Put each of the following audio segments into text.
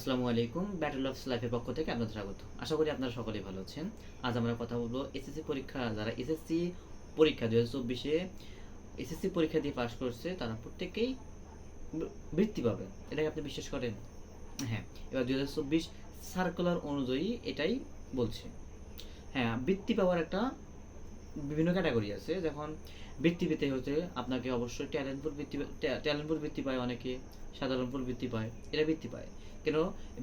আসসালামু আলাইকুম battle of লাইফের পক্ষ থেকে আপনাদের স্বাগত। আশা করি আপনারা সকলেই ভালো আছেন। আজ আমরা কথা বলব এসএসসি পরীক্ষা। যারা এসএসসি পরীক্ষা দু হাজার চব্বিশে এসএসসি পরীক্ষা দিয়ে পাশ করছে, তারা প্রত্যেকেই বৃত্তি পাবে। এটাকে আপনি বিশ্বাস করেন? হ্যাঁ এবার দু হাজার চব্বিশ সার্কুলার অনুযায়ী এটাই বলছে। হ্যাঁ বৃত্তি পাওয়ার একটা বিভিন্ন ক্যাটাগরি আছে। যখন বৃত্তি পেতে হতে আপনাকে অবশ্যই ট্যালেন্টফুল বৃত্তি ট্যালেন্টফুল বৃত্তি পায় অনেকে সাধারণফুল বৃত্তি পায়, এরা বৃত্তি পায়। কেন?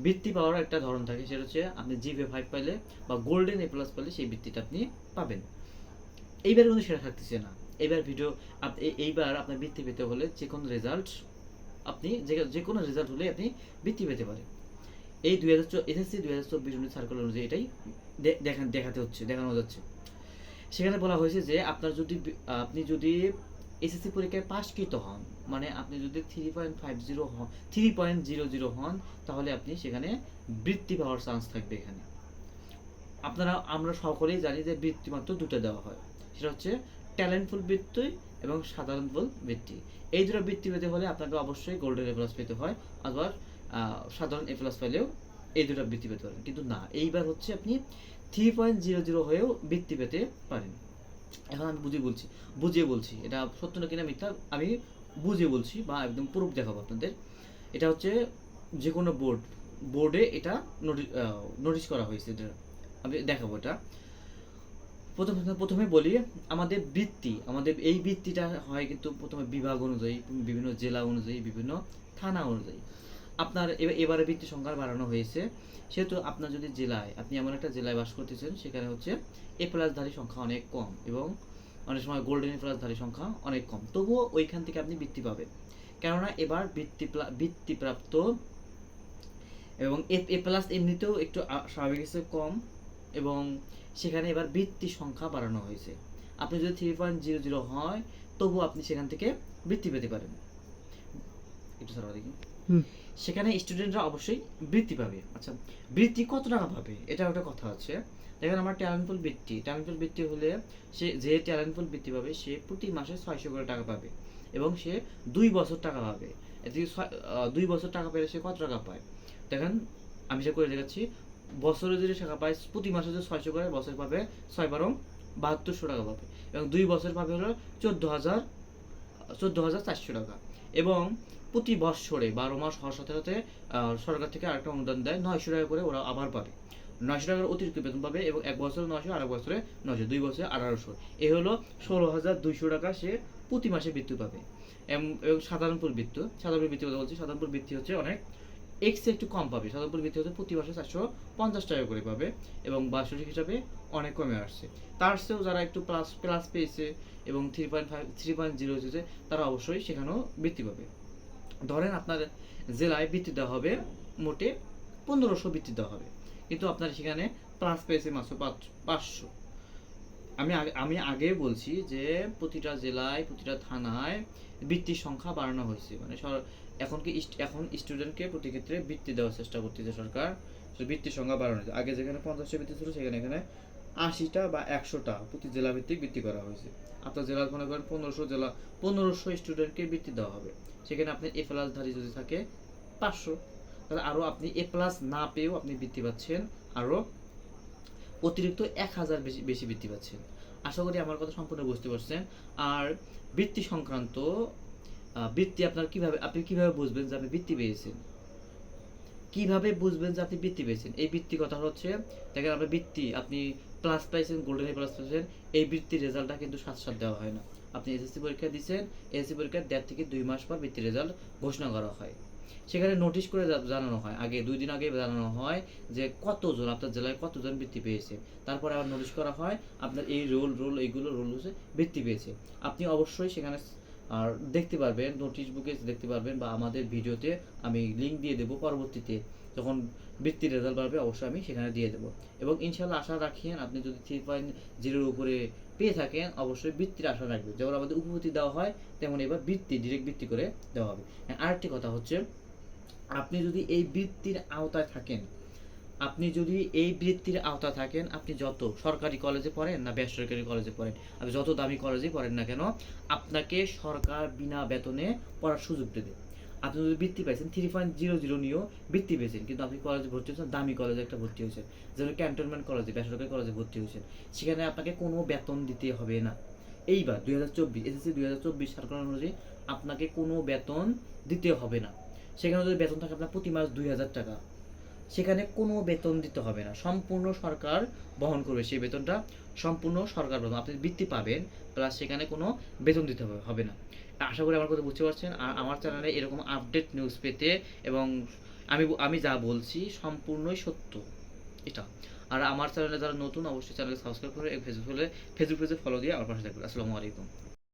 বৃত্তি পাওয়ার একটা ধরন থাকে, সেটা হচ্ছে আপনি জিভে ফাইভ পাইলে বা গোল্ডেন এ প্লাস পাইলে সেই বৃত্তিটা আপনি পাবেন। এইবার কিন্তু সেটা থাকতেছে না। এইবার ভিডিও এইবার আপনার বৃত্তি পেতে হলে যে কোনো রেজাল্ট আপনি, যে কোনো রেজাল্ট হলে আপনি বৃত্তি পেতে পারেন। এই দুই হাজার এসএসসি দুই হাজার চব্বিশ অনুযায়ী সার্কুলার অনুযায়ী এটাই দেখাতে হচ্ছে, দেখানো যাচ্ছে। সেখানে বলা হয়েছে যে আপনার যদি আপনি যদি এসএসসি পরীক্ষায় পাশকৃত হন। মানে আপনি যদি থ্রি পয়েন্ট ফাইভ জিরো হন থ্রি পয়েন্ট জিরো জিরো হন, তাহলে আপনি সেখানে বৃত্তি পাওয়ার চান্স থাকবে এখানে। আপনারা, আমরা সকলেই জানি যে বৃত্তি মাত্র দুটো দেওয়া হয়। সেটা হচ্ছে ট্যালেন্টফুল বৃত্তি এবং সাধারণফুল বৃত্তি। এই দুটো বৃত্তি পেতে হলে আপনাকে অবশ্যই গোল্ডেন এ প্লাস পেতে হয়, আবার সাধারণ এ প্লাস পেলেও এই দুটো বৃত্তি পেতে পারেন। কিন্তু না, এইবার হচ্ছে আপনি থ্রি পয়েন্ট জিরো জিরো হয়েও বৃত্তি পেতে পারেন। এখন আমি বুঝিয়ে বলছি বুঝিয়ে বলছি। এটা সত্য না কিনা মিথ্যা, আমি বুঝিয়ে বলছি বা একদম প্রুফ দেখাবো আপনাদের। এটা হচ্ছে যে কোনো বোর্ড, বোর্ডে এটা নোটিশ করা হয়েছে এটা। আমি দেখাবো এটা। প্রথমে প্রথমে বলি, আমাদের বৃত্তি, আমাদের এই বৃত্তিটা হয় কিন্তু প্রথমে বিভাগ অনুযায়ী, বিভিন্ন জেলা অনুযায়ী, বিভিন্ন থানা অনুযায়ী। আপনার এবার বৃত্তি সংখ্যা বাড়ানো হয়েছে। সেহেতু আপনার যদি জেলায়, আপনি এমন একটা জেলায় বাস করতেছেন, সেখানে হচ্ছে এ প্লাসধারী সংখ্যা অনেক কম এবং অনেক সময় গোল্ডেন এ প্লাসধারী সংখ্যা অনেক কম। তবুও ওইখান থেকে আপনি বৃত্তি পাবেন। কেননা এবার বৃত্তি বৃত্তিপ্রাপ্ত এবং এ প্লাস এমনিতেও একটু স্বাভাবিক হিসেবে কম এবং সেখানে এবার বৃত্তি সংখ্যা বাড়ানো হয়েছে। আপনি যদি থ্রি পয়েন্ট জিরো জিরো হয় তবু আপনি সেখান থেকে বৃত্তি পেতে পারেন। একটু সরো দেখি। সেখানে স্টুডেন্টরা অবশ্যই বৃত্তি পাবে। আচ্ছা বৃত্তি কত টাকা পাবে? এটা একটা কথা আছে। দেখেন আমার ট্যালেন্টফুল বৃত্তি। ট্যালেন্টফুল বৃত্তি হলে সে যে ট্যালেন্টফুল বৃত্তি পাবে, সে প্রতি মাসে ছয়শো করে টাকা পাবে এবং সে দুই বছর টাকা পাবে। ছয়- দুই বছর টাকা পেলে সে কত টাকা পায়? দেখেন, আমি সে করে দেখাচ্ছি। বছরে যদি টাকা পায়, প্রতি মাসে যদি ছয়শো করে, বছর পাবে ছয় বারো বাহাত্তরশো টাকা পাবে এবং দুই বছর পাবে হলো চোদ্দ হাজার চোদ্দ হাজার চারশো টাকা। এবং প্রতি বৎসরে বারো মাস হওয়ার সাথে সাথে সরকার থেকে আরেকটা অনুদান দেয় নয়শো টাকা করে ওরা আবার পাবে। নয়শো টাকার অতিরিক্ত বেতন পাবে এবং এক বছরে নয়শো আর এক বছরে নয়শো, দুই বছরে আঠারোশো। এ হলো ষোলো হাজার দুইশো টাকা সে প্রতি মাসে বৃত্তি পাবে। এবং সাধারণপুর বৃত্তি সাধারণপুর বৃত্তি কথা বলছি, সাধারণপুর বৃত্তি হচ্ছে অনেক এক্স একটু কম পাবে। সাধারণপুর বৃত্তি হচ্ছে প্রতি মাসে চারশো পঞ্চাশ টাকা করে পাবে এবং বার্ষিক হিসাবে অনেক কমে আসছে। তার চেয়েও যারা একটু প্লাস প্লাস পেয়েছে এবং three point five three point zero হচ্ছে তারা অবশ্যই সেখানেও বৃত্তি পাবে। ধরেন আপনার জেলায় বৃত্তি দেওয়া হবে, মোটে পনেরোশো বৃত্তি দেওয়া হবে। কিন্তু আপনার সেখানে প্লাস পেয়েছে মাত্র পাঁচ- পাঁচশো। আমি আমি আগে বলছি যে প্রতিটা জেলায়, প্রতিটা থানায় বৃত্তির সংখ্যা বাড়ানো হয়েছে। মানে এখন কি এখন স্টুডেন্টকে প্রতি ক্ষেত্রে বৃত্তি দেওয়ার চেষ্টা করতেছে সরকার। বৃত্তির সংখ্যা বাড়ানো হয়েছে। আগে যেখানে পঞ্চাশটা বৃত্তি ছিল, সেখানে, এখানে আশিটা বা একশোটা প্রতি জেলা ভিত্তিক বৃত্তি করা হয়েছে। আপনার জেলার মনে করেন পনেরোশো জেলা, পনেরোশো স্টুডেন্টকে বৃত্তি দেওয়া হবে। সেখানে আপনি এ প্লাস ধারী যদি থাকে, পাঁচশো। তাহলে আরও আপনি এ প্লাস না পেয়েও আপনি বৃত্তি পাচ্ছেন আরও অতিরিক্ত এক হাজার বেশি বেশি বৃত্তি পাচ্ছেন। আশা করি আমার কথা সম্পূর্ণ বুঝতে পারছেন। আর বৃত্তি সংক্রান্ত বৃত্তি আপনার কীভাবে, আপনি কীভাবে বুঝবেন যে আপনি বৃত্তি পেয়েছেন? কীভাবে বুঝবেন যে আপনি বৃত্তি পেয়েছেন? এই বৃত্তি কথা হচ্ছে, দেখেন আপনার বৃত্তি, আপনি প্লাস পাইছেন গোল্ডেন প্লাস পাইছেন, এই বৃত্তির রেজাল্টটা কিন্তু সাত দেওয়া হয় না। আপনি এসএসসি পরীক্ষা দিচ্ছেন এসএসসি পরীক্ষার দেড় থেকে দুই মাস পর বৃত্তির রেজাল্ট ঘোষণা করা হয়। সেখানে নোটিশ করে জানানো হয়। আগে, দুই দিন আগে জানানো হয় যে কতজন, আপনার জেলায় কতজন বৃত্তি পেয়েছে। তারপরে আবার নোটিশ করা হয়, আপনার এই রোল রোল এইগুলো রোল হচ্ছে বৃত্তি পেয়েছে। আপনি অবশ্যই সেখানে আর দেখতে পারবেন নোটিশ বুকে দেখতে পারবেন বা আমাদের ভিডিওতে আমি লিঙ্ক দিয়ে দেবো পরবর্তীতে। যখন বৃত্তির রেজাল্ট বাড়বে, অবশ্যই আমি সেখানে দিয়ে দেবো। এবং ইনশাল্লাহ আশা রাখিয়েন আপনি যদি থ্রি পয়েন্ট জিরোর উপরে পেয়ে থাকেন, অবশ্যই বৃত্তির আশা রাখবেন। যেমন আমাদের উপভূতি দেওয়া হয়, তেমন এবার বৃত্তি ডিরেক্ট বৃত্তি করে দেওয়া হবে। আরেকটি কথা হচ্ছে, আপনি যদি এই বৃত্তির আওতায় থাকেন আপনি যদি এই বৃত্তির আওতায় থাকেন, আপনি যত সরকারি কলেজে পড়েন না বেসরকারি কলেজে পড়েন, আপনি যত দামি কলেজেই পড়েন না কেন, আপনাকে সরকার বিনা বেতনে পড়ার সুযোগ দেবে। আপনি যদি বৃত্তি পাইছেন থ্রি পয়েন্ট জিরো জিরো নিয়েও বৃত্তি পেয়েছেন, কিন্তু আপনি কলেজে ভর্তি হয়েছেন, দামি কলেজে একটা ভর্তি হয়েছেন, যেমন ক্যান্টনমেন্ট কলেজে, বেসরকারি কলেজে ভর্তি হয়েছেন, সেখানে আপনাকে কোনো বেতন দিতে হবে না। এইবার দুই হাজার চব্বিশ, এসএসসি দুই হাজার চব্বিশ সার্কুলার অনুযায়ী আপনাকে কোনো বেতন দিতে হবে না। সেখানে যদি বেতন থাকে আপনার প্রতি মাস দুই হাজার টাকা। সেখানে কোনো বেতন দিতে হবে না। সম্পূর্ণ সরকার বহন করবে সেই বেতনটা। সম্পূর্ণ সরকার বহন। আপনি বৃত্তি পাবেন, প্লাস সেখানে কোনো বেতন দিতে হবে না। আশা করি আমার কথা বুঝতে পারছেন। আর আমার চ্যানেলে এরকম আপডেট নিউজ পেতে এবং আমি আমি যা বলছি সম্পূর্ণই সত্য। এটা। আর আমার চ্যানেলে যারা নতুন, অবশ্যই চ্যানেলকে সাবস্ক্রাইব করে ফেসবুকে ফেসবুক পেজে ফলো দিয়ে আমার পাশে থাকবে আসসালামু আলাইকুম।